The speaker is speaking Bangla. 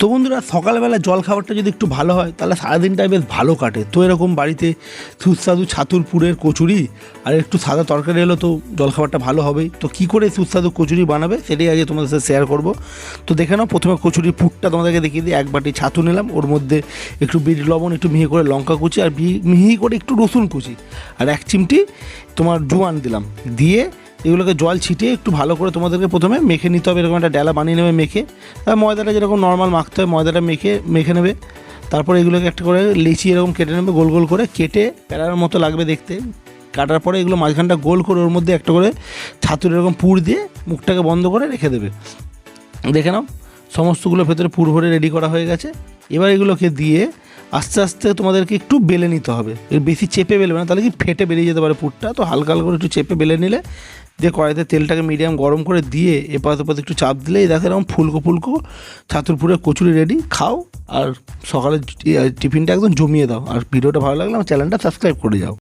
তো বন্ধুরা, সকালবেলা জল খাবারটা যদি একটু ভালো হয়, তাহলে সারাদিনটাই বেশ ভালো কাটে। তো এরকম বাড়িতে সুস্বাদু ছাতুরপুরের কচুরি আর একটু সাদা তরকারি এলো তো জল খাবারটা ভালো হবেই। তো কী করে সুস্বাদু কচুরি বানাবে সেটাই আজকে তোমাদের সাথে শেয়ার করব। তো দেখে নাও, প্রথমে কচুরির পুরটা তোমাদেরকে দেখিয়ে দিই। এক বাটি ছাতু নিলাম, ওর মধ্যে একটু বিট লবণ, একটু মিহি করে লঙ্কা কুচি আর মিহি করে একটু রসুন কুচি। আর এক চিমটি তোমার জোয়ান দিলাম। দিয়ে এগুলোকে জল ছিটিয়ে একটু ভালো করে তোমাদেরকে প্রথমে মেখে নিতে হবে। এরকম একটা ডেলা বানিয়ে নেবে মেখে। ময়দাটা যেরকম নর্মাল মাখতে হয়, ময়দাটা মেখে মেখে নেবে। তারপরে এগুলোকে একটা করে লেচি এরকম কেটে নেবে, গোল গোল করে কেটে প্যারার মতো লাগবে দেখতে। কাটার পরে এগুলো মাঝখানটা গোল করে ওর মধ্যে একটা করে ছাতুর এরকম পুর দিয়ে মুখটাকে বন্ধ করে রেখে দেবে। দেখে নাও, সমস্তগুলো ভেতরে পুর ভরে রেডি করা হয়ে গেছে। এবার এগুলোকে দিয়ে আস্তে আস্তে তোমাদেরকে একটু বেলে নিতে হবে। বেশি চেপে বেলবে না, তাহলে কি ফেটে বেরিয়ে যেতে পারে পুরটা তো হালকা হালকা করে একটু চেপে বেলে নিলে, দিয়ে কড়াইতে তেলটাকে মিডিয়াম গরম করে দিয়ে এপাত ওপাত একটু চাপ দিলেই দেখো এরকম ফুলকো ফুলকো ছাতুরপুরে কচুরি রেডি খাও। আর সকালে টিফিনটা একদম জমিয়ে দাও। আর ভিডিওটা ভালো লাগলে আমার চ্যানেলটা সাবস্ক্রাইব করে যাও।